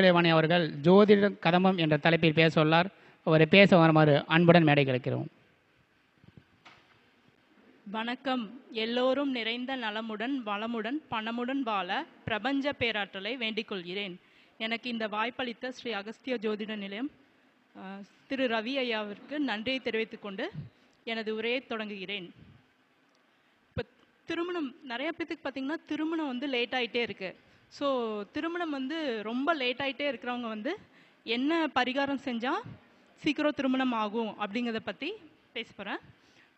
வேலைவாணி அவர்கள் ஜோதிட கதம்பம் என்ற தலைப்பில் பேச உள்ளார் அவரை பேச வருமாறு அன்புடன் மேடை கிடைக்கிறோம். வணக்கம். எல்லோரும் நிறைந்த நலமுடன் வளமுடன் பணமுடன் வாழ பிரபஞ்ச பேராற்றலை வேண்டிக் கொள்கிறேன். எனக்கு இந்த வாய்ப்பளித்த ஸ்ரீ அகஸ்திய ஜோதிட நிலையம் திரு ரவி ஐயாவிற்கு நன்றியை தெரிவித்துக் கொண்டு எனது உரையை தொடங்குகிறேன். இப்போ திருமணம் நிறைய பேத்துக்கு பார்த்தீங்கன்னா திருமணம் வந்து லேட் ஆகிட்டே இருக்கு. ஸோ திருமணம் வந்து ரொம்ப லேட் ஆகிட்டே இருக்கிறவங்க வந்து என்ன பரிகாரம் செஞ்சால் சீக்கிரம் திருமணம் ஆகும் அப்படிங்கிறத பற்றி பேச போகிறேன்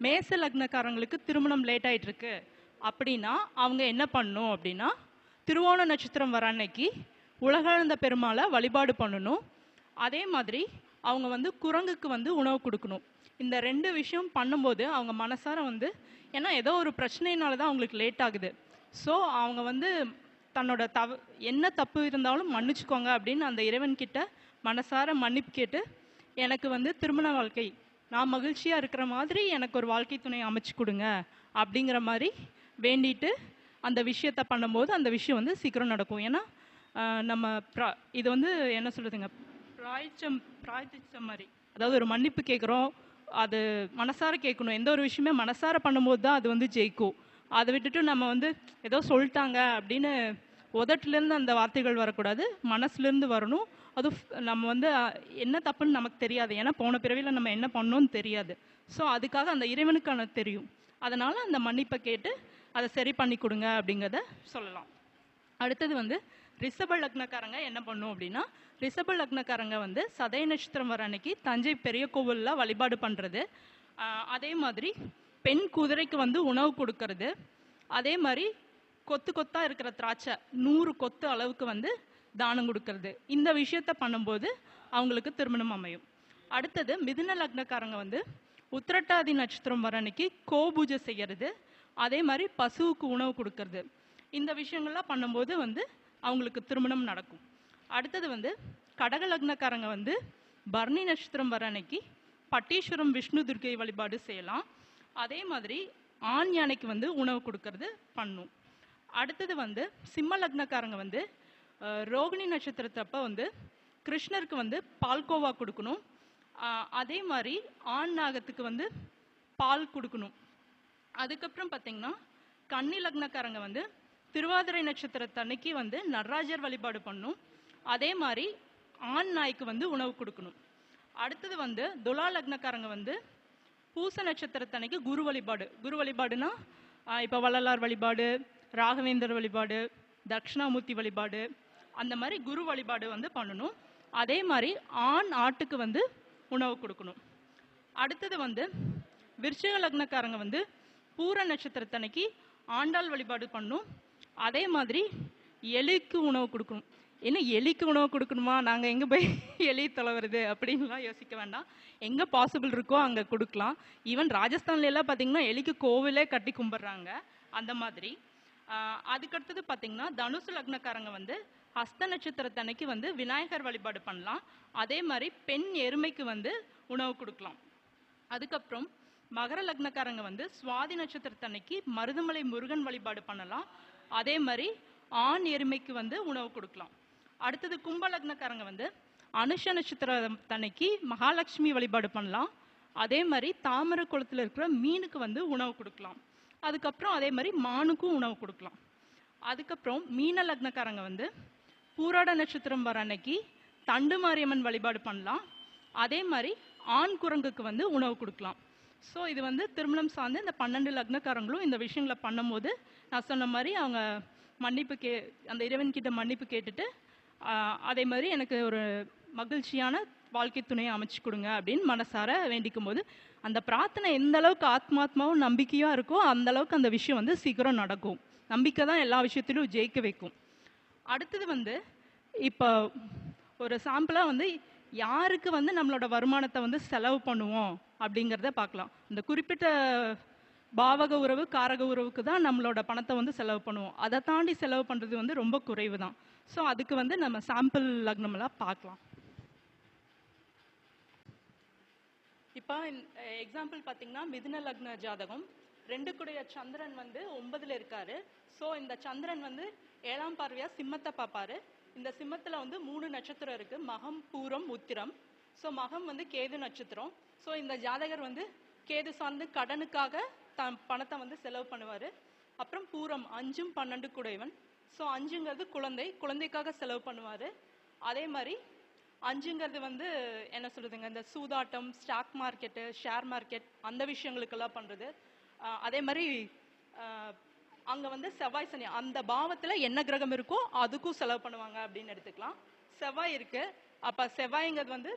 மேச லக்னக்காரங்களுக்கு திருமணம் லேட் ஆகிட்டுருக்கு அப்படின்னா அவங்க என்ன பண்ணணும் அப்படின்னா திருவோண நட்சத்திரம் வர அன்னைக்கு உலகளந்த பெருமாளை வழிபாடு பண்ணணும். அதே மாதிரி அவங்க வந்து குரங்குக்கு வந்து உணவு கொடுக்கணும். இந்த ரெண்டு விஷயம் பண்ணும்போது அவங்க மனசார வந்து ஏன்னா ஏதோ ஒரு பிரச்சனையினால தான் அவங்களுக்கு லேட் ஆகுது. ஸோ அவங்க வந்து தன்னோட தவ என்ன தப்பு இருந்தாலும் மன்னிச்சுக்கோங்க அப்படின்னு அந்த இறைவன்கிட்ட மனசார மன்னிப்பு கேட்டு எனக்கு வந்து திருமண வாழ்க்கை நான் மகிழ்ச்சியாக இருக்கிற மாதிரி எனக்கு ஒரு வாழ்க்கை துணை அமைச்சு கொடுங்க அப்படிங்கிற மாதிரி வேண்டிட்டு அந்த விஷயத்த பண்ணும்போது அந்த விஷயம் வந்து சீக்கிரம் நடக்கும். ஏன்னா நம்ம ப்ரா- இது வந்து என்ன சொல்லுதுங்க பிராய்ச்சம் பிராய்ச்சிச்சம் மாதிரி. அதாவது ஒரு மன்னிப்பு கேட்குறோம் அது மனசார கேட்கணும் எந்த ஒரு விஷயமே மனசார பண்ணும்போது தான் அது வந்து ஜெயிக்கும். அதை விட்டுட்டு நம்ம வந்து ஏதோ சொல்லிட்டாங்க அப்படின்னு உதட்டுலேருந்து அந்த வார்த்தைகள் வரக்கூடாது மனசுலேருந்து வரணும். அது நம்ம வந்து என்ன தப்புன்னு நமக்கு தெரியாது. ஏன்னா போன பிறவியில் நம்ம என்ன பண்ணோம்னு தெரியாது. ஸோ அதுக்காக அந்த இறைவனுக்கான தெரியும். அதனால் அந்த மன்னிப்பை கேட்டு அதை சரி பண்ணி கொடுங்க அப்படிங்கிறத சொல்லலாம். அடுத்தது வந்து ரிஷப லக்னக்காரங்க என்ன பண்ணும் அப்படின்னா ரிஷப லக்னக்காரங்க வந்து சதய நட்சத்திரம் வர அன்னைக்கு தஞ்சை பெரிய கோவிலில் வழிபாடு பண்ணுறது அதே மாதிரி பெண் குதிரைக்கு வந்து உணவு கொடுக்கறது. அதே மாதிரி கொத்து கொத்தா இருக்கிற திராட்சை நூறு கொத்து அளவுக்கு வந்து தானம் கொடுக்கறது. இந்த விஷயத்த பண்ணும்போது அவங்களுக்கு திருமணம் அமையும். அடுத்தது மிதுன லக்னக்காரங்க வந்து உத்திரட்டாதி நட்சத்திரம் வர அன்னைக்கு கோபூஜை செய்யறது அதே மாதிரி பசுவுக்கு உணவு கொடுக்கறது. இந்த விஷயங்கள்லாம் பண்ணும்போது வந்து அவங்களுக்கு திருமணம் நடக்கும். அடுத்தது வந்து கடக லக்னக்காரங்க வந்து பரணி நட்சத்திரம் வர அன்னைக்கு பட்டீஸ்வரம் விஷ்ணு துர்கை வழிபாடு செய்யலாம். அதே மாதிரி ஆண் யானைக்கு வந்து உணவு கொடுக்கறது பண்ணும். அடுத்தது வந்து சிம்ம லக்னக்காரங்க வந்து ரோகிணி நட்சத்திரத்தப்ப வந்து கிருஷ்ணருக்கு வந்து பால்கோவா கொடுக்கணும். அதே மாதிரி ஆண் நாகத்துக்கு வந்து பால் கொடுக்கணும். அதுக்கப்புறம் பார்த்தீங்கன்னா கன்னி லக்னக்காரங்க வந்து திருவாதிரை நட்சத்திரத்தன்னைக்கு வந்து நடராஜர் வழிபாடு பண்ணும் அதே மாதிரி ஆண் நாய்க்கு வந்து உணவு கொடுக்கணும். அடுத்தது வந்து துலா லக்னக்காரங்க வந்து பூச நட்சத்திரத்தன்னைக்கு குரு வழிபாடு. குரு வழிபாடுனா இப்போ வள்ளலார் வழிபாடு ராகவேந்தர் வழிபாடு தட்சிணாமூர்த்தி வழிபாடு அந்த மாதிரி குரு வழிபாடு வந்து பண்ணணும். அதே மாதிரி ஆண் ஆட்டுக்கு வந்து உணவு கொடுக்கணும். அடுத்தது வந்து விருச்சிக லக்னக்காரங்க வந்து பூர நட்சத்திரத்தன்னைக்கு ஆண்டாள் வழிபாடு பண்ணும். அதே மாதிரி எலிக்கு உணவு கொடுக்கணும். என்ன எலிக்கு உணவு கொடுக்கணுமா? நாங்கள் எங்கே போய் எலி தொலைவுறது அப்படின்லாம் யோசிக்க வேண்டாம். எங்கே பாசிபிள் இருக்கோ அங்கே கொடுக்கலாம். ஈவன் ராஜஸ்தான்ல எல்லாம் பார்த்தீங்கன்னா எலிக்கு கோவிலே கட்டி கும்பிட்றாங்க. அந்த மாதிரி. அதுக்கடுத்தது பார்த்தீங்கன்னா தனுசு லக்னக்காரங்க வந்து ஹஸ்த நட்சத்திரத்தன்னைக்கு வந்து விநாயகர் வழிபாடு பண்ணலாம். அதே மாதிரி பெண் எருமைக்கு வந்து உணவு கொடுக்கலாம். அதுக்கப்புறம் மகர லக்னக்காரங்க வந்து சுவாதி நட்சத்திரத்தன்னைக்கு மருதமலை முருகன் வழிபாடு பண்ணலாம். அதே மாதிரி ஆண் எருமைக்கு வந்து உணவு கொடுக்கலாம். அடுத்தது கும்ப லக்னக்காரங்க வந்து அனுஷ நட்சத்திரத்தன்னைக்கு மகாலட்சுமி வழிபாடு பண்ணலாம். அதே மாதிரி தாமரை குளத்தில் இருக்கிற மீனுக்கு வந்து உணவு கொடுக்கலாம். அதுக்கப்புறம் அதே மாதிரி மானுக்கும் உணவு கொடுக்கலாம். அதுக்கப்புறம் மீன லக்னக்காரங்க வந்து பூராட நட்சத்திரம் வர அன்னைக்கு தண்டு மாரியம்மன் வழிபாடு பண்ணலாம். அதே மாதிரி ஆண் குரங்குக்கு வந்து உணவு கொடுக்கலாம். ஸோ இது வந்து திருமணம் சார்ந்து இந்த பன்னெண்டு லக்னக்காரங்களும் இந்த விஷயங்களை பண்ணும்போது நான் சொன்ன மாதிரி அவங்க மன்னிப்பு கே அந்த இறைவன்கிட்ட மன்னிப்பு கேட்டுட்டு அதே மாதிரி எனக்கு ஒரு மகிழ்ச்சியான வாழ்க்கை துணையை அமைச்சு கொடுங்க அப்படின்னு மனசார வேண்டிக்கும் போது அந்த பிரார்த்தனை எந்த அளவுக்கு ஆத்மாத்மாவும் நம்பிக்கையாக இருக்கோ அந்த அளவுக்கு அந்த விஷயம் வந்து சீக்கிரம் நடக்கும். நம்பிக்கை தான் எல்லா விஷயத்திலும் ஜெயிக்க வைக்கும். அடுத்தது வந்து இப்போ ஒரு சாம்பிளாக வந்து யாருக்கு வந்து நம்மளோட வருமானத்தை வந்து செலவு பண்ணுவோம் அப்படிங்கிறத பார்க்கலாம். இந்த குறிப்பிட்ட பாவக உறவு காரக உறவுக்கு தான் நம்மளோட பணத்தை வந்து செலவு பண்ணுவோம். அதை தாண்டி செலவு பண்ணுறது வந்து ரொம்ப குறைவு தான் ஸோ அதுக்கு வந்து நம்ம சாம்பிள் லக்னமெல்லாம் பார்க்கலாம். இப்போ எக்ஸாம்பிள் பார்த்தீங்கன்னா மிதுன லக்ன ஜாதகம். ரெண்டு குடைய சந்திரன் வந்து ஒன்பதுல இருக்காரு. ஸோ இந்த சந்திரன் வந்து ஏழாம் பார்வையா சிம்மத்தை பார்ப்பாரு. இந்த சிம்மத்தில் வந்து மூணு நட்சத்திரம் இருக்கு. மகம் பூரம் உத்திரம். ஸோ மகம் வந்து கேது நட்சத்திரம். ஸோ இந்த ஜாதகர் வந்து கேது சார்ந்து கடனுக்காக தன் பணத்தை வந்து செலவு பண்ணுவார். அப்புறம் பூரம் அஞ்சும் பன்னெண்டு குடைவன் ஸோ அஞ்சுங்கிறது குழந்தை. குழந்தைக்காக செலவு பண்ணுவார். அதே மாதிரி அஞ்சுங்கிறது வந்து என்ன சொல்றதுங்க இந்த சூதாட்டம் ஸ்டாக் மார்க்கெட்டு ஷேர் மார்க்கெட் அந்த விஷயங்களுக்கெல்லாம் பண்ணுறது அதே மாதிரி அங்கே அங்க வந்து செவ்வாய் சனி அந்த பாவத்துல என்ன கிரகம் இருக்கோ அதுக்கும் செலவு பண்ணுவாங்க அப்படின்னு எடுத்துக்கலாம். செவ்வாய் இருக்கு. அப்ப செவ்வாய்ங்கிறது வந்து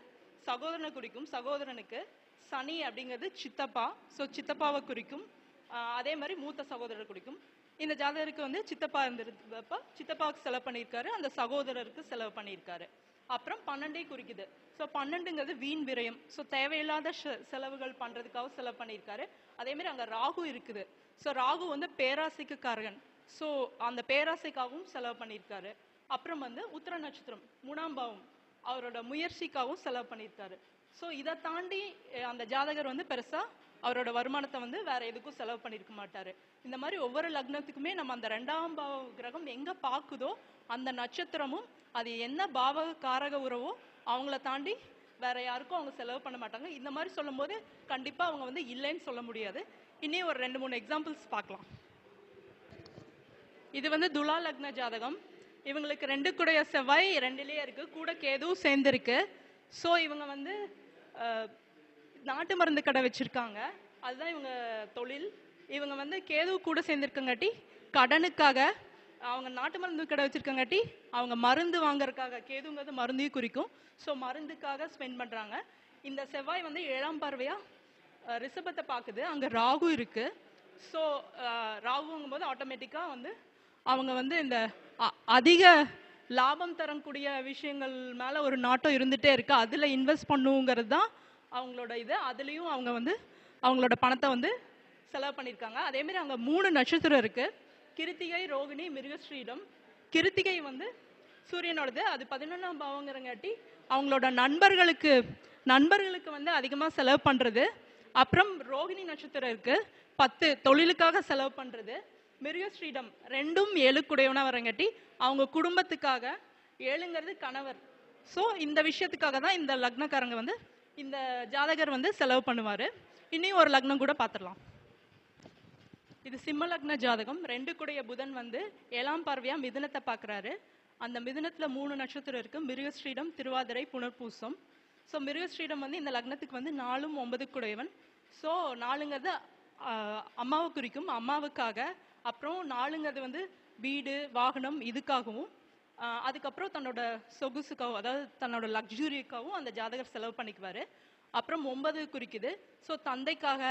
சகோதரனை குறிக்கும். சகோதரனுக்கு சனி அப்படிங்கிறது சித்தப்பா. ஸோ சித்தப்பாவை குறிக்கும். அதே மாதிரி மூத்த சகோதரர் குறிக்கும். இந்த ஜாதகருக்கு வந்து சித்தப்பா இருந்திருந்தப்ப சித்தப்பாவுக்கு செலவு பண்ணியிருக்காரு. அந்த சகோதரருக்கு செலவு பண்ணியிருக்காரு. அப்புறம் பன்னெண்டே குறிக்குது. ஸோ பன்னெண்டுங்கிறது வீண் விரயம். ஸோ தேவையில்லாத செ- செலவுகள் பண்ணுறதுக்காக செலவு பண்ணியிருக்காரு. அதேமாரி அங்கே ராகு இருக்குது. ஸோ ராகு வந்து பேராசைக்கு காரகன் ஸோ அந்த பேராசைக்காகவும் செலவு பண்ணியிருக்காரு. அப்புறம் வந்து உத்திர நட்சத்திரம் மூணாம் பாவம். அவரோட முயற்சிக்காகவும் செலவு பண்ணியிருக்காரு. ஸோ இதை தாண்டி அந்த ஜாதகர் வந்து பெருசாக அவரோட வருமானத்தை வந்து வேற எதுக்கும் செலவு பண்ணியிருக்க மாட்டாரு. இந்த மாதிரி ஒவ்வொரு லக்னத்துக்குமே நம்ம அந்த ரெண்டாம் பாவ கிரகம் எங்க பாக்குதோ அந்த நட்சத்திரமும் அது என்ன பாவ காரக உறவோ அவங்கள தாண்டி வேற யாருக்கும் அவங்க செலவு பண்ண மாட்டாங்க. இந்த மாதிரி சொல்லும்போது கண்டிப்பா அவங்க வந்து இல்லைன்னு சொல்ல முடியாது. இன்னும் ஒரு ரெண்டு மூணு எக்ஸாம்பிள்ஸ் பார்க்கலாம். இது வந்து துலா லக்ன ஜாதகம். இவங்களுக்கு ரெண்டு கூடைய செவ்வாய் ரெண்டுலேயே இருக்கு. கூட கேதுவும் சேர்ந்துருக்கு. ஸோ இவங்க வந்து நாட்டு மருந்து கடை வச்சிருக்காங்க. அதுதான் இவங்க தொழில். இவங்க வந்து கேது கூட சேர்ந்துருக்கங்காட்டி கடனுக்காக அவங்க நாட்டு மருந்து கடை வச்சிருக்கங்காட்டி அவங்க மருந்து வாங்குறதுக்காக கேதுங்கிறது மருந்தையும் குறிக்கும். ஸோ மருந்துக்காக ஸ்பெண்ட் பண்றாங்க. இந்த செவ்வாய் வந்து ஏழாம் பார்வையா ரிஷபத்தை பார்க்குது. அங்க ராகு இருக்கு. ஸோ ராகுங்கும் போது ஆட்டோமேட்டிக்காக வந்து அவங்க வந்து இந்த அ- அதிக லாபம் தரக்கூடிய விஷயங்கள் மேலே ஒரு நாட்டம் இருந்துகிட்டே இருக்கு. அதில் இன்வெஸ்ட் பண்ணுங்கிறது தான் அவங்களோட இது அதுலேயும் அவங்க வந்து அவங்களோட பணத்தை வந்து செலவு பண்ணியிருக்காங்க அதேமாரி அங்கே மூணு நட்சத்திரம் இருக்குது கிருத்திகை ரோகிணி மிருகஸ்ரீடம் கிருத்திகை வந்து சூரியனோடது. அது பதினொன்றாம் பாவங்கிறங்காட்டி அவங்களோட நண்பர்களுக்கு நண்பர்களுக்கு வந்து அதிகமாக செலவு பண்ணுறது அப்புறம் ரோகிணி நட்சத்திரம் இருக்குது பத்து தொழிலுக்காக செலவு பண்ணுறது மிருகஸ்ரீடம் ரெண்டும் ஏழுக்குடையவனாக வரங்காட்டி அவங்க குடும்பத்துக்காக ஏழுங்கிறது கணவர். ஸோ இந்த விஷயத்துக்காக தான் இந்த லக்னக்காரங்க வந்து இந்த ஜாதகர் வந்து செலவு பண்ணுவார். இன்னும் ஒரு லக்னம் கூட பார்த்துடலாம் இது சிம்ம லக்ன ஜாதகம். ரெண்டு கூடைய புதன் வந்து ஏழாம் பார்வையாக மிதுனத்தை பார்க்குறாரு அந்த மிதுனத்தில் மூணு நட்சத்திரம் இருக்கு. மிருகஸ்ரீடம் திருவாதிரை புனர்பூசம். ஸோ மிருகஸ்ரீடம் வந்து இந்த லக்னத்துக்கு வந்து நாலும் ஒன்பது குடையவன். ஸோ நாலுங்கிறது அம்மாவை குறிக்கும். அம்மாவுக்காக. அப்புறம் நாலுங்கிறது வந்து வீடு வாகனம் இதுக்காகவும். அதுக்கப்புறம் தன்னோட சொகுசுக்காகவும் அதாவது தன்னோட லக்ஸுரிக்காகவும் அந்த ஜாதகர் செலவு பண்ணிக்குவார். அப்புறம் ஒன்பது குறிக்குது. ஸோ தந்தைக்காக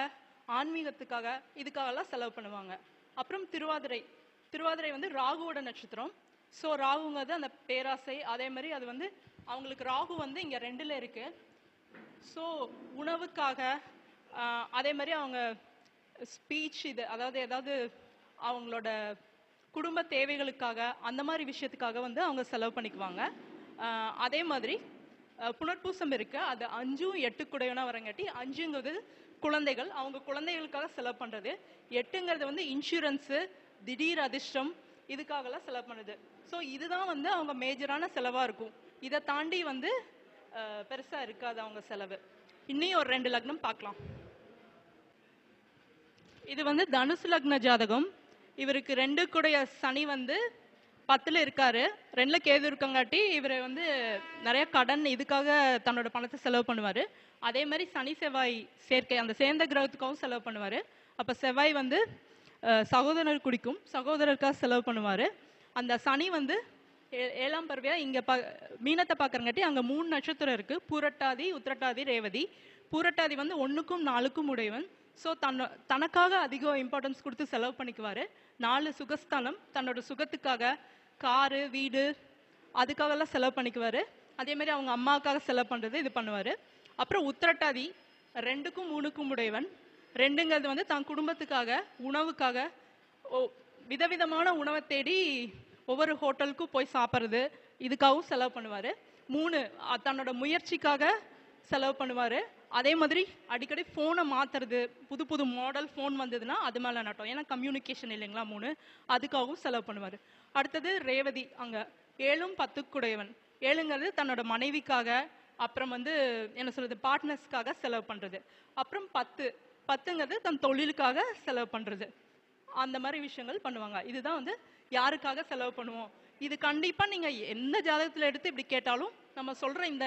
ஆன்மீகத்துக்காக இதுக்காகலாம் செலவு பண்ணுவாங்க. அப்புறம் திருவாதிரை. திருவாதிரை வந்து ராகுவோட நட்சத்திரம். ஸோ ராகுங்கிறது அந்த பேராசை அதே மாதிரி அது வந்து அவங்களுக்கு ராகு வந்து இங்கே ரெண்டில் இருக்குது ஸோ உணவுக்காக அதே மாதிரி அவங்க ஸ்பீச் இது அதாவது ஏதாவது அவங்களோட குடும்ப தேவைகளுக்காக அந்த மாதிரி விஷயத்துக்காக வந்து அவங்க செலவு பண்ணிக்குவாங்க. அதே மாதிரி புனர்பூசம் இருக்கு. அது அஞ்சும் எட்டு குடையனா வரங்காட்டி அஞ்சுங்கிறது குழந்தைகள். அவங்க குழந்தைகளுக்காக செலவு பண்றது. எட்டுங்கிறது வந்து இன்சூரன்ஸு திடீர் அதிர்ஷ்டம் இதுக்காகலாம் செலவு பண்ணுது. ஸோ இதுதான் வந்து அவங்க மேஜரான செலவாக இருக்கும். இதை தாண்டி வந்து பெருசாக இருக்காது அவங்க செலவு. இன்னும் ஒரு ரெண்டு லக்னம் பார்க்கலாம் இது வந்து தனுசு லக்ன ஜாதகம். இவருக்கு ரெண்டு கூடைய சனி வந்து பத்தில் இருக்காரு. ரெண்டில் கேது இருக்கங்காட்டி இவர் வந்து நிறைய கடன் இதுக்காக தன்னோட பணத்தை செலவு பண்ணுவார். அதே மாதிரி சனி செவ்வாய் சேர்க்கை அந்த சேர்ந்த கிரகத்துக்காகவும் செலவு பண்ணுவார். அப்போ செவ்வாய் வந்து சகோதரர் குடிக்கும் சகோதரருக்காக செலவு பண்ணுவார். அந்த சனி வந்து ஏ- ஏழாம் பறவையாக இங்கே பா மீனத்தை பார்க்குறங்காட்டி அங்கே மூணு நட்சத்திரம் இருக்குது பூரட்டாதி உத்திரட்டாதி ரேவதி. பூரட்டாதி வந்து ஒன்றுக்கும் நாலுக்கும் உடையவன். ஸோ தன்னை தனக்காக அதிகம் இம்பார்ட்டன்ஸ் கொடுத்து செலவு பண்ணிக்குவார். நாலு சுகஸ்தானம் தன்னோட சுகத்துக்காக காரு வீடு அதுக்காகலாம் செலவு பண்ணிக்குவார். அதேமாரி அவங்க அம்மாவுக்காக செலவு பண்ணுறது இது பண்ணுவார். அப்புறம் உத்திரட்டாதி ரெண்டுக்கும் மூணுக்கும் உடையவன். ரெண்டுங்கிறது வந்து தன் குடும்பத்துக்காக உணவுக்காக விதவிதமான உணவை தேடி ஒவ்வொரு ஹோட்டலுக்கும் போய் சாப்பிட்றது இதுக்காகவும் செலவு பண்ணுவார். மூணு தன்னோட முயற்சிக்காக செலவு பண்ணுவார். அதே மாதிரி அடிக்கடி ஃபோனை மாற்றுறது புது புது மாடல் ஃபோன் வந்ததுன்னா அது மேலே நட்டோம். ஏன்னா கம்யூனிகேஷன் இல்லைங்களா மூணு? அதுக்காகவும் செலவு பண்ணுவார். அடுத்தது ரேவதி அங்கே ஏழும் பத்துக்குடையவன். ஏழுங்கிறது தன்னோட மனைவிக்காக அப்புறம் வந்து என்ன சொல்கிறது பார்ட்னர்ஸ்க்காக செலவு பண்ணுறது அப்புறம் பத்து. பத்துங்கிறது தன் தொழிலுக்காக செலவு பண்ணுறது அந்த மாதிரி விஷயங்கள் பண்ணுவாங்க. இதுதான் வந்து யாருக்காக செலவு பண்ணுவோம்? இது கண்டிப்பாக நீங்கள் எந்த ஜாதகத்தில் எடுத்து இப்படி கேட்டாலும் நம்ம சொல்கிற இந்த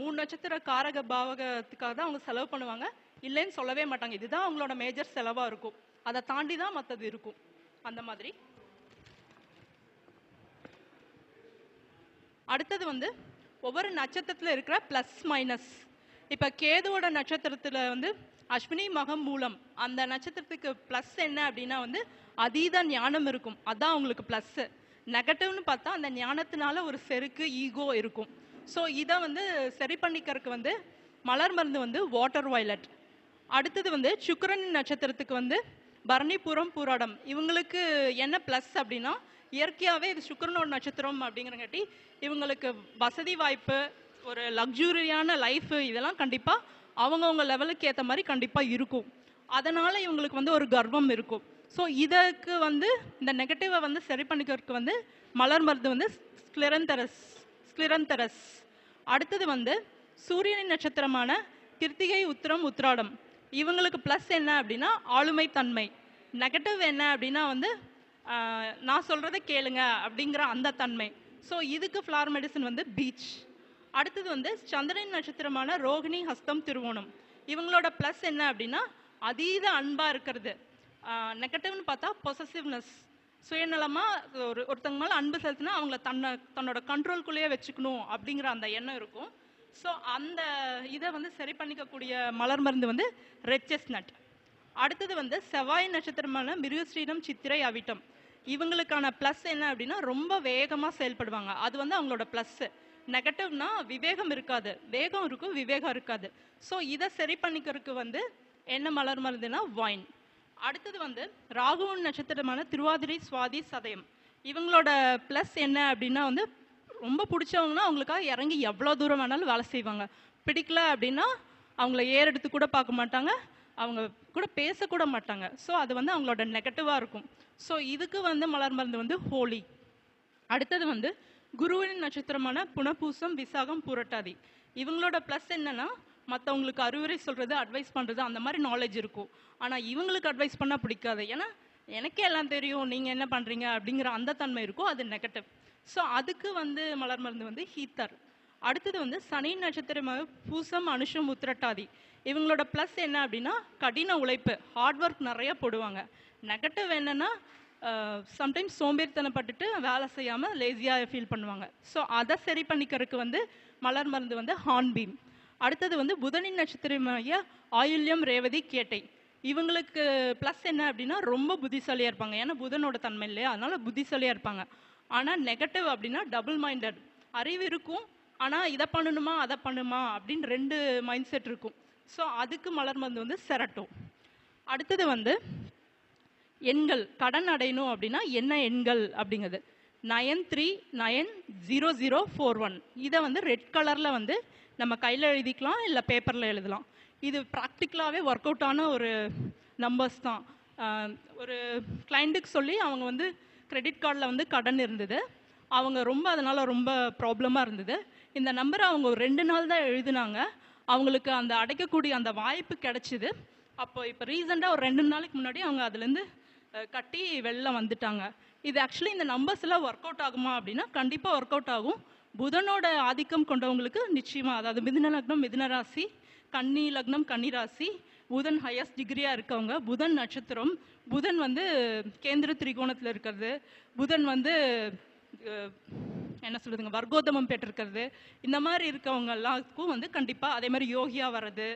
மூணு நட்சத்திர காரக பாவகத்துக்காக தான் அவங்க செலவு பண்ணுவாங்க. இல்லைன்னு சொல்லவே மாட்டாங்க. இதுதான் அவங்களோட மேஜர் செலவாக இருக்கும். அதை தாண்டி தான் மற்றது இருக்கும். அந்த மாதிரி. அடுத்தது வந்து ஒவ்வொரு நட்சத்திரத்தில் இருக்கிற ப்ளஸ் மைனஸ் இப்போ கேதுவோட நட்சத்திரத்தில் வந்து அஸ்வினி மகம் மூலம் அந்த நட்சத்திரத்துக்கு ப்ளஸ் என்ன அப்படின்னா வந்து அதீத ஞானம் இருக்கும். அதான் அவங்களுக்கு ப்ளஸ்ஸு நெகட்டிவ்னு பார்த்தா அந்த ஞானத்தினால ஒரு செருக்கு ஈகோ இருக்கும். ஸோ இதை வந்து சரி பண்ணிக்கிறதுக்கு வந்து மலர் மருந்து வந்து வாட்டர் வாய்லட் அடுத்தது வந்து சுக்கரன் நட்சத்திரத்துக்கு வந்து பரணிபுரம் பூராடம். இவங்களுக்கு என்ன ப்ளஸ் அப்படின்னா இயற்கையாகவே இது சுக்கரனோட நட்சத்திரம் அப்படிங்கிறங்காட்டி இவங்களுக்கு வசதி வாய்ப்பு ஒரு லக்ஸுரியான லைஃப் இதெல்லாம் கண்டிப்பாக அவங்கவுங்க லெவலுக்கு ஏற்ற மாதிரி கண்டிப்பாக இருக்கும். அதனால் இவங்களுக்கு வந்து ஒரு கர்வம் இருக்கும். ஸோ இதற்கு வந்து இந்த நெகட்டிவை வந்து சரி பண்ணிக்கிறதுக்கு வந்து மலர் மருந்து வந்து ஸ்க்ளிரந்தரஸ் ஸ்க்ளிரந்தரஸ் அடுத்தது வந்து சூரியனின் நட்சத்திரமான கிருத்திகை உத்திரம் உத்திராடம். இவங்களுக்கு ப்ளஸ் என்ன அப்படின்னா ஆளுமை தன்மை நெகட்டிவ் என்ன அப்படின்னா வந்து நான் சொல்கிறத கேளுங்க அப்படிங்கிற அந்த தன்மை. ஸோ இதுக்கு ஃப்ளார் மெடிசன் வந்து பீச் அடுத்தது வந்து சந்திரன் நட்சத்திரமான ரோகிணி ஹஸ்தம் திருவோணம். இவங்களோட ப்ளஸ் என்ன அப்படின்னா அதீத அன்பாக இருக்கிறது. நெகட்டிவ்னு பார்த்தா பொசசிவ்னஸ் சுயநலமாக ஒரு ஒருத்தங்க மேலே அன்பு செலுத்தினா அவங்கள தன்னை தன்னோட கண்ட்ரோல்குள்ளேயே வச்சுக்கணும் அப்படிங்கிற அந்த எண்ணம் இருக்கும். ஸோ அந்த இதை வந்து சரி பண்ணிக்கக்கூடிய மலர் மருந்து வந்து ரெச்சஸ் நட் அடுத்தது வந்து செவ்வாய் நட்சத்திரமான மிருகஸ்ரீனம் சித்திரை அவிட்டம். இவங்களுக்கான ப்ளஸ் என்ன அப்படின்னா ரொம்ப வேகமாக செயல்படுவாங்க. அது வந்து அவங்களோட ப்ளஸ்ஸு நெகட்டிவ்னா விவேகம் இருக்காது. வேகம் இருக்கும் விவேகம் இருக்காது. ஸோ இதை சரி பண்ணிக்கிறதுக்கு வந்து என்ன மலர் மருந்துன்னா வைன் அடுத்தது வந்து ராகுவன் நட்சத்திரமான திருவாதிரை சுவாதி சதயம். இவங்களோட ப்ளஸ் என்ன அப்படின்னா வந்து ரொம்ப பிடிச்சவங்கன்னா அவங்களுக்காக இறங்கி எவ்வளோ தூரம் வேணாலும் வேலை செய்வாங்க. பிடிக்கல அப்படின்னா அவங்கள ஏறெடுத்து கூட பார்க்க மாட்டாங்க. அவங்க கூட பேசக்கூட மாட்டாங்க. ஸோ அது வந்து அவங்களோட நெகட்டிவாக இருக்கும். ஸோ இதுக்கு வந்து மலர் மருந்து வந்து ஹோலி. அடுத்தது வந்து குருவின் நட்சத்திரமான புனப்பூசம் விசாகம் புரட்டாதி. இவங்களோட ப்ளஸ் என்னன்னா மற்றவங்களுக்கு அறிவுரை சொல்கிறது அட்வைஸ் பண்ணுறது அந்த மாதிரி நாலேஜ் இருக்கும். ஆனால் இவங்களுக்கு அட்வைஸ் பண்ணால் பிடிக்காது. ஏன்னா எனக்கே எல்லாம் தெரியும் நீங்கள் என்ன பண்ணுறீங்க அப்படிங்கிற அந்த தன்மை இருக்கும் அது நெகட்டிவ் ஸோ அதுக்கு வந்து மலர் மருந்து வந்து ஹீத்தர். அடுத்தது வந்து சனி நட்சத்திரமாக பூசம் அனுஷம் உத்திரட்டாதி. இவங்களோட ப்ளஸ் என்ன அப்படின்னா கடின உழைப்பு ஹார்ட் ஒர்க் நிறைய போடுவாங்க. நெகட்டிவ் என்னென்னா சம்டைம்ஸ் சோம்பேறித்தனப்பட்டுட்டு வேலை செய்யாமல் லேசியாக ஃபீல் பண்ணுவாங்க. ஸோ அதை சரி பண்ணிக்கிறதுக்கு வந்து மலர் மருந்து வந்து ஹார்ன்பீம் அடுத்தது வந்து புதனின் நட்சத்திரமாகிய ஆயுள்யம் ரேவதி கேட்டை. இவங்களுக்கு ப்ளஸ் என்ன அப்படின்னா ரொம்ப புத்திசாலியாக இருப்பாங்க. ஏன்னா புதனோட தன்மை இல்லையா? அதனால புத்திசாலியாக இருப்பாங்க. ஆனால் நெகட்டிவ் அப்படின்னா டபுள் மைண்டட் அறிவு இருக்கும். ஆனால் இதை பண்ணணுமா அதை பண்ணுமா அப்படின்னு ரெண்டு மைண்ட் செட் இருக்கும். ஸோ அதுக்கு மலர் மருந்து வந்து செரட்டோ. அடுத்தது வந்து எண்கள். கடன் அடையணும் அப்படின்னா என்ன எண்கள் அப்படிங்கிறது. Nine three nine zero zero four one. இதை வந்து ரெட் கலரில் வந்து நம்ம கையில் எழுதிக்கலாம் இல்லை பேப்பரில் எழுதலாம். இது ப்ராக்டிக்கலாகவே ஒர்க் அவுட் ஆன ஒரு நம்பர்ஸ் தான். ஒரு கிளைண்ட்டுக்கு சொல்லி அவங்க வந்து கிரெடிட் கார்டில் வந்து கடன் இருந்தது. அவங்க ரொம்ப அதனால் ரொம்ப ப்ராப்ளமாக இருந்தது. இந்த நம்பரை அவங்க ஒரு ரெண்டு நாள் தான் எழுதினாங்க. அவங்களுக்கு அந்த அடைக்கக்கூடிய அந்த வாய்ப்பு கிடச்சிது. அப்போ இப்போ ரீசெண்டாக ஒரு ரெண்டு நாளைக்கு முன்னாடி அவங்க அதுலேருந்து கட்டி வெளில வந்துட்டாங்க. இது ஆக்சுவலி இந்த நம்பர்ஸ் எல்லாம் ஒர்க் அவுட் ஆகுமா அப்படின்னா கண்டிப்பாக ஒர்க் அவுட் ஆகும் புதனோட ஆதிக்கம் கொண்டவங்களுக்கு நிச்சயமா அதாவது மிதுன லக்னம் மிதுன ராசி கன்னி லக்னம் கன்னி ராசி புதன் ஹையஸ்ட் டிகிரியாக இருக்கவங்க புதன் நட்சத்திரம் புதன் வந்து கேந்திர திரிகோணத்தில் இருக்கிறது புதன் வந்து என்ன சொல்லுதுங்க வர்க்கோத்தமம் பெற்றிருக்கிறது இந்த மாதிரி இருக்கவங்க எல்லாத்துக்கும் வந்து கண்டிப்பாக அதே மாதிரி யோகியா வர்றது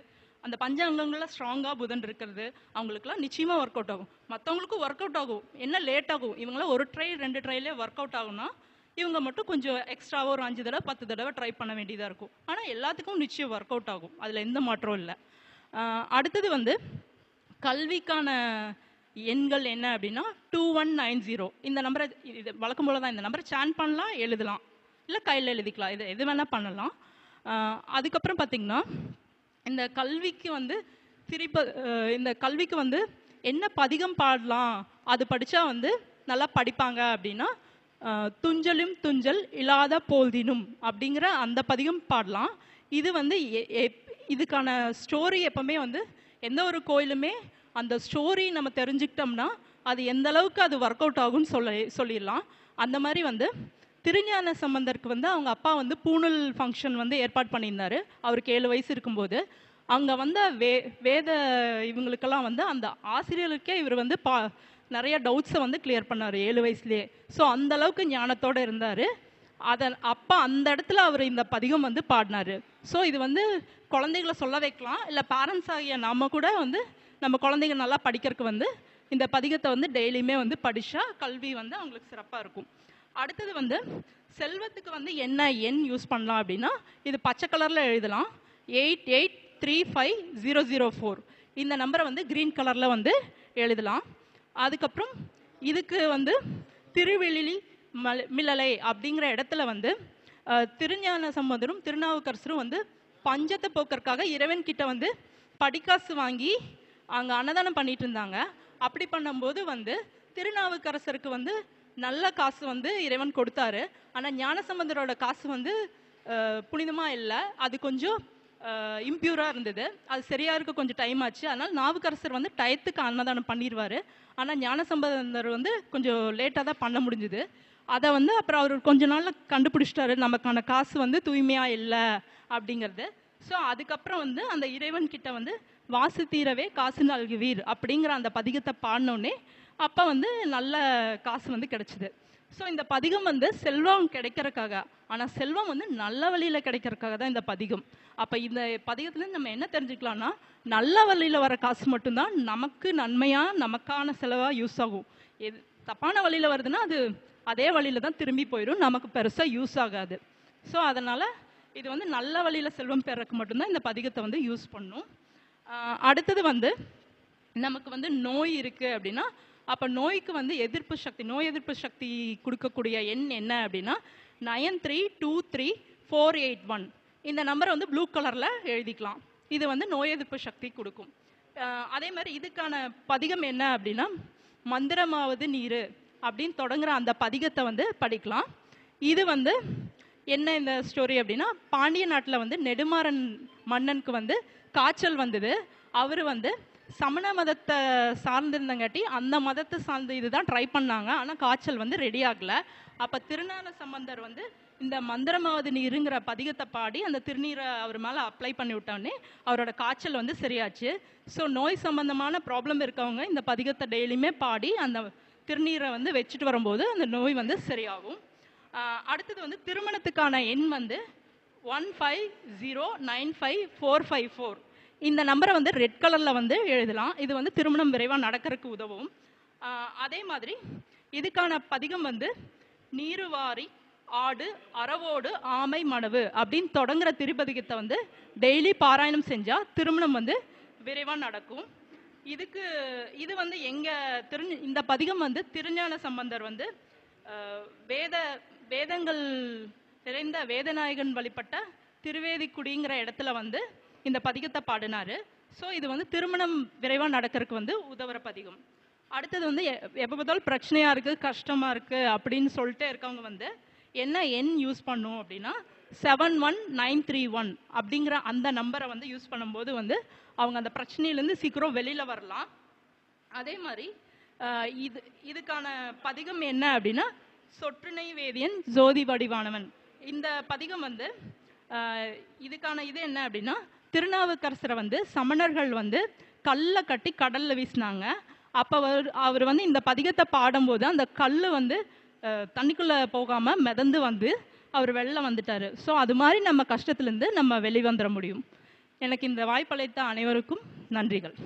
அந்த பஞ்சாங்கங்களில் ஸ்ட்ராங்காக புதன் இருக்கிறது அவங்களுக்குலாம் நிச்சயமாக ஒர்க் அவுட் ஆகும். மற்றவங்களுக்கும் ஒர்க் அவுட் ஆகும். என்ன லேட் ஆகும்? இவங்களாம் ஒரு ட்ரை ரெண்டு ட்ரைலே ஒர்க் அவுட் ஆகும்னா இவங்க மட்டும் கொஞ்சம் எக்ஸ்ட்ராவாக ஒரு அஞ்சு தடவை பத்து தடவை ட்ரை பண்ண வேண்டியதாக இருக்கும். ஆனால் எல்லாத்துக்கும் நிச்சயம் ஒர்க் அவுட் ஆகும். அதில் எந்த மாற்றமும் இல்லை. அடுத்தது வந்து கல்விக்கான எண்கள் என்ன அப்படின்னா டூ ஒன் நைன் ஜீரோ இந்த நம்பரை இது வழக்கம் போல தான் இந்த நம்பரை சேன் பண்ணலாம் எழுதலாம். இல்லை கையில் எழுதிக்கலாம். இது எது வேணால் பண்ணலாம். அதுக்கப்புறம் பார்த்திங்கன்னா இந்த கல்விக்கு வந்து திருப்ப இந்த கல்விக்கு வந்து என்ன பதிகம் பாடலாம் அது படித்தா வந்து நல்லா படிப்பாங்க அப்படின்னா துஞ்சலும் துஞ்சல் இல்லாத போல்தினும் அப்படிங்கிற அந்த பதிகம் பாடலாம். இது வந்து எ- எப்- இதுக்கான ஸ்டோரி எப்பவுமே வந்து எந்த ஒரு கோயிலுமே அந்த ஸ்டோரி நம்ம தெரிஞ்சுக்கிட்டோம்னா அது எந்த அளவுக்கு அது ஒர்க் அவுட் ஆகும்னு சொல்ல சொல்லிடலாம். அந்த மாதிரி வந்து திருஞான சம்பந்தருக்கு வந்து அவங்க அப்பா வந்து பூணூல் ஃபங்க்ஷன் வந்து ஏற்பாடு பண்ணியிருந்தாரு. அவருக்கு ஏழு வயசு இருக்கும்போது. அங்கே வந்த வே வேத இவங்களுக்கெல்லாம் வந்து அந்த ஆசிரியர்களுக்கே இவர் வந்து பா நிறைய டவுட்ஸை வந்து கிளியர் பண்ணார் ஏழு வயசுலேயே. ஸோ அந்த அளவுக்கு ஞானத்தோட இருந்தார். அதன் அப்போ அந்த இடத்துல அவர் இந்த பதிகம் வந்து பாடினாரு. ஸோ இது வந்து குழந்தைகளை சொல்ல வைக்கலாம். இல்லை பேரண்ட்ஸ் ஆகிய நம்ம கூட வந்து நம்ம குழந்தைங்க நல்லா படிக்கிறதுக்கு வந்து இந்த பதிகத்தை வந்து டெய்லியுமே வந்து படிச்சா கல்வி வந்து அவங்களுக்கு சிறப்பாக இருக்கும். அடுத்தது வந்து செல்வத்துக்கு வந்து என்ன எண் யூஸ் பண்ணலாம் அப்படின்னா இது பச்சை கலரில் எழுதலாம். Eight eight three five zero zero four. இந்த நம்பரை வந்து க்ரீன் கலரில் வந்து எழுதலாம். அதுக்கப்புறம் இதுக்கு வந்து திருவெளிலி மல மில்லலை அப்படிங்கிற இடத்துல வந்து திருஞான சம்பந்தரும் திருநாவுக்கரசரும் வந்து பஞ்சத்தை போக்கறக்காக இறைவன் கிட்ட வந்து படிக்காசு வாங்கி அங்கே அன்னதானம் பண்ணிட்டு இருந்தாங்க. அப்படி பண்ணும்போது வந்து திருநாவுக்கரசருக்கு வந்து நல்ல காசு வந்து இறைவன் கொடுத்தாரு. ஆனால் ஞானசம்பந்தரோட காசு வந்து புனிதமாக இல்லை. அது கொஞ்சம் இம்ப்யூராக இருந்தது. அது சரியாக இருக்க கொஞ்சம் டைம் ஆச்சு. அதனால் நாவுக்கரசர் வந்து டயத்துக்கு அன்னதானம் பண்ணிடுவார் ஆனால் ஞானசம்பந்தர் வந்து கொஞ்சம் லேட்டாக தான் பண்ண முடிஞ்சுது. அதை வந்து அப்புறம் அவர் கொஞ்ச நாளில் கண்டுபிடிச்சிட்டாரு. நமக்கான காசு வந்து தூய்மையாக இல்லை அப்படிங்கிறது. ஸோ அதுக்கப்புறம் வந்து அந்த இறைவன் கிட்ட வந்து வாசு தீரவே காசு நல்குவீர் அப்படிங்கிற அந்த பதிகத்தை பாடினோடனே அப்போ வந்து நல்ல காசு வந்து கிடச்சிது. ஸோ இந்த பதிகம் வந்து செல்வம் கிடைக்கிறதுக்காக. ஆனால் செல்வம் வந்து நல்ல வழியில் கிடைக்கிறதுக்காக தான் இந்த பதிகம். அப்போ இந்த பதிகத்துலேருந்து நம்ம என்ன தெரிஞ்சுக்கலாம்னா நல்ல வழியில் வர காசு மட்டும்தான் நமக்கு நன்மையாக நமக்கான செலவாக யூஸ் ஆகும். எது தப்பான வழியில் வருதுன்னா அது அதே வழியில் தான் திரும்பி போயிடும் நமக்கு பெருசாக யூஸ் ஆகாது. ஸோ அதனால் இது வந்து நல்ல வழியில் செல்வம் பெறக்கு மட்டும்தான் இந்த பதிகத்தை வந்து யூஸ் பண்ணும். அடுத்தது வந்து நமக்கு வந்து நோய் இருக்குது அப்படின்னா அப்போ நோய்க்கு வந்து எதிர்ப்பு சக்தி நோய் எதிர்ப்பு சக்தி கொடுக்கக்கூடிய எண் என்ன அப்படின்னா nine three two three four eight one இந்த நம்பரை வந்து ப்ளூ கலரில் எழுதிக்கலாம். இது வந்து நோய் எதிர்ப்பு சக்தி கொடுக்கும். அதே மாதிரி இதுக்கான பதிகம் என்ன அப்படின்னா மந்திரமாவது நீர் அப்படின்னு தொடங்குற அந்த பதிகத்தை வந்து படிக்கலாம். இது வந்து என்ன இந்த ஸ்டோரி அப்படின்னா பாண்டிய நாட்டில் வந்து நெடுமாறன் மன்னனுக்கு வந்து காய்ச்சல் வந்தது. அவர் வந்து சமண மதத்தை சார்ந்திருந்தங்காட்டி அந்த மதத்தை சார்ந்த இதுதான் ட்ரை பண்ணாங்க. ஆனால் காய்ச்சல் வந்து ரெடி ஆகல. அப்போ திருநான சம்பந்தர் வந்து இந்த மந்திரமாவது நீருங்கிற பதிகத்தை பாடி அந்த திருநீரை அவர் மேலே அப்ளை பண்ணி விட்டோடனே அவரோட காய்ச்சல் வந்து சரியாச்சு. ஸோ நோய் சம்பந்தமான ப்ராப்ளம் இருக்கவங்க இந்த பதிகத்தை டெய்லியுமே பாடி அந்த திருநீரை வந்து வச்சுட்டு வரும்போது அந்த நோய் வந்து சரியாகும். அடுத்தது வந்து திருமணத்துக்கான எண் வந்து one five zero nine five four five four இந்த நம்பரை வந்து ரெட் கலரில் வந்து எழுதலாம். இது வந்து திருமணம் விரைவாக நடக்கிறதுக்கு உதவும். அதே மாதிரி இதுக்கான பதிகம் வந்து நீருவாரி ஆடு அறவோடு ஆமை மணவு அப்படின்னு தொடங்குற திருப்பதிகத்தை வந்து டெய்லி பாராயணம் செஞ்சால் திருமணம் வந்து விரைவாக நடக்கும். இதுக்கு இது வந்து எங்கள் திரு இந்த பதிகம் வந்து திருஞான சம்பந்தர் வந்து வேத வேதங்கள் நிறைந்த வேதநாயகன் வழிபட்ட திருவேதிக்குடிங்கிற இடத்துல வந்து இந்த பதிகத்தை பாடினாரு. ஸோ இது வந்து திருமணம் விரைவாக நடக்கிறதுக்கு வந்து உதவுற பதிகம். அடுத்தது வந்து எப்போ பார்த்தாலும் பிரச்சனையாக இருக்குது கஷ்டமாக இருக்குது அப்படின்னு சொல்லிட்டே இருக்கவங்க வந்து என்ன எண் யூஸ் பண்ணும் அப்படின்னா seven one nine three one அப்படிங்கிற அந்த நம்பரை வந்து யூஸ் பண்ணும்போது வந்து அவங்க அந்த பிரச்சனையிலேருந்து சீக்கிரம் வெளியில் வரலாம். அதே மாதிரி இது இதுக்கான பதிகம் என்ன அப்படின்னா சொற்றுனை வேதியன் ஜோதி வடிவானவன். இந்த பதிகம் வந்து இதுக்கான இது என்ன அப்படின்னா திருநாவுக்கரசரை வந்து சமணர்கள் வந்து கல்லை கட்டி கடல்ல வீசினாங்க. அப்போ அவர் அவர் வந்து இந்த பதிகத்தை பாடும்போது அந்த கல் வந்து தண்ணிக்குள்ளே தண்ணிக்குள்ள போகாம மிதந்து வந்து அவர் வெளில வந்துட்டாரு. ஸோ அது மாதிரி நம்ம கஷ்டத்துலேருந்து நம்ம வெளிவந்துட முடியும். எனக்கு இந்த வாய்ப்பளித்த அனைவருக்கும் நன்றிகள்.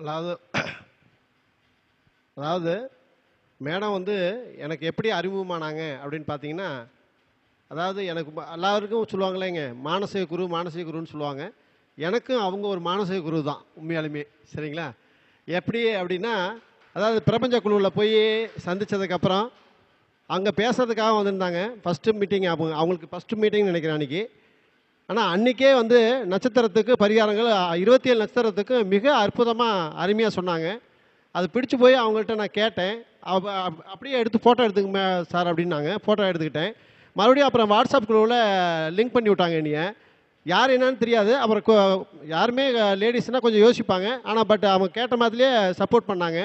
அதாவது அதாவது மேடம் வந்து எனக்கு எப்படி அறிமுகமானாங்க? அப்படின்னு பார்த்தீங்கன்னா அதாவது எனக்கு எல்லாருக்கும் சொல்லுவாங்களேங்க மானசீக குரு மானசீக குருன்னு சொல்லுவாங்க. எனக்கும் அவங்க ஒரு மானசீக குரு தான் உண்மையாலுமே. சரிங்களா? எப்படி அப்படின்னா அதாவது பிரபஞ்ச குழுவில் போய் சந்திச்சதுக்கப்புறம் அங்கே பேசுறதுக்காக வந்திருந்தாங்க. ஃபஸ்ட்டு மீட்டிங் அவங்க அவங்களுக்கு ஃபஸ்ட்டு மீட்டிங் நினைக்கிறேன் அன்றைக்கி ஆனால் அன்றைக்கே வந்து நட்சத்திரத்துக்கு பரிகாரங்கள் இருபத்தி ஏழு நட்சத்திரத்துக்கு மிக அற்புதமாக அருமையாக சொன்னாங்க. அது பிடிச்சு போய் அவங்கள்ட்ட நான் கேட்டேன். அப்படியே எடுத்து ஃபோட்டோ எடுத்துக்கங்க சார் அப்படின்னாங்க. ஃபோட்டோ எடுத்துக்கிட்டேன். மறுபடியும் அப்புறம் வாட்ஸ்அப் குழுவில் லிங்க் பண்ணி விட்டாங்க என்னைய. யார் என்னன்னு தெரியாது. அப்புறம் யாருமே லேடிஸ்னால் கொஞ்சம் யோசிப்பாங்க. ஆனால் பட் அவங்க கேட்ட மாதிரியே சப்போர்ட் பண்ணாங்க.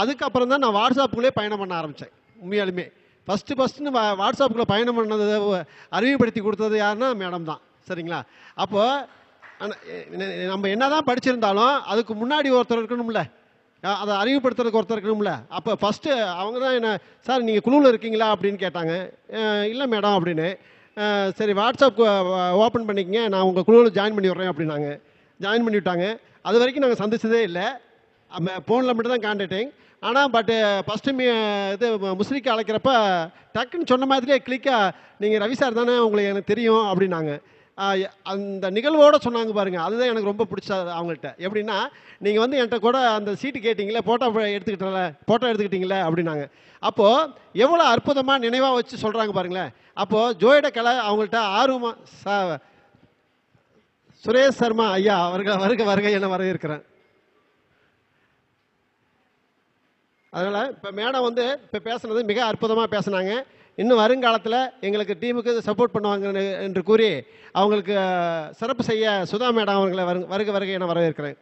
அதுக்கப்புறம் தான் நான் வாட்ஸ்அப்புக்குள்ளே பயணம் பண்ண ஆரம்பித்தேன் உண்மையாலுமே. ஃபஸ்ட்டு ஃபஸ்ட்டுன்னு வா வாட்ஸ்அப்புக்குள்ளே பயணம் பண்ணது அறிவுப்படுத்தி கொடுத்தது யாருன்னா மேடம் தான். சரிங்களா? அப்போது நம்ம என்ன தான் படிச்சிருந்தாலும் அதுக்கு முன்னாடி ஒருத்தர் இருக்கணும்ல. அதை அறிவுப்படுத்துறதுக்கு ஒருத்தர் இருக்கணும்ல. அப்போ ஃபஸ்ட்டு அவங்க தான் என்ன சார் நீங்கள் குழுவில் இருக்கீங்களா? அப்படின்னு கேட்டாங்க. இல்லை மேடம் அப்படின்னு. சரி வாட்ஸ்அப் ஓப்பன் பண்ணிக்கங்க. நான் உங்கள் குழுவில் ஜாயின் பண்ணி விட்றேன் அப்படின்னாங்க. ஜாயின் பண்ணி விட்டாங்க. அது வரைக்கும் நாங்கள் சந்திச்சதே இல்லை. ஃபோனில் மட்டும் தான் கான்டாக்டிங் ஆனால் பட்டு ஃபஸ்ட்டு மீ இது முஸ்லிக்கு அழைக்கிறப்ப டக்குன்னு சொன்ன மாதிரியே கிளிக்காக நீங்கள் ரவி சார் தானே உங்களுக்கு எனக்கு தெரியும் அப்படின்னாங்க. அந்த நிகழ்வோடு சொன்னாங்க பாருங்கள் அதுதான் எனக்கு ரொம்ப பிடிச்சது அவங்கள்ட்ட. எப்படின்னா நீங்கள் வந்து என்கிட்ட கூட அந்த சீட்டு கேட்டிங்களே ஃபோட்டோ எடுத்துக்கிட்டல ஃபோட்டோ எடுத்துக்கிட்டீங்களே அப்படின்னாங்க. அப்போது எவ்வளோ அற்புதமாக நினைவாக வச்சு சொல்கிறாங்க பாருங்களேன். அப்போது ஜோயிட கலை அவங்கள்ட்ட ஆர்வமாக ச சுரேஷ் சர்மா ஐயா அவர்கள் வருக வருக என வரவேற்கிறேன். அதனால் இப்போ மேடம் வந்து இப்போ பேசுனது மிக அற்புதமாக பேசுனாங்க. இன்னும் வருங்காலத்தில் எங்களுக்கு டீமுக்கு சப்போர்ட் பண்ணுவாங்க என்று கூறி அவங்களுக்கு சிறப்பு செய்ய சுதா மேடம் அவர்களை வருக வருகை என வரவேற்கிறேன்.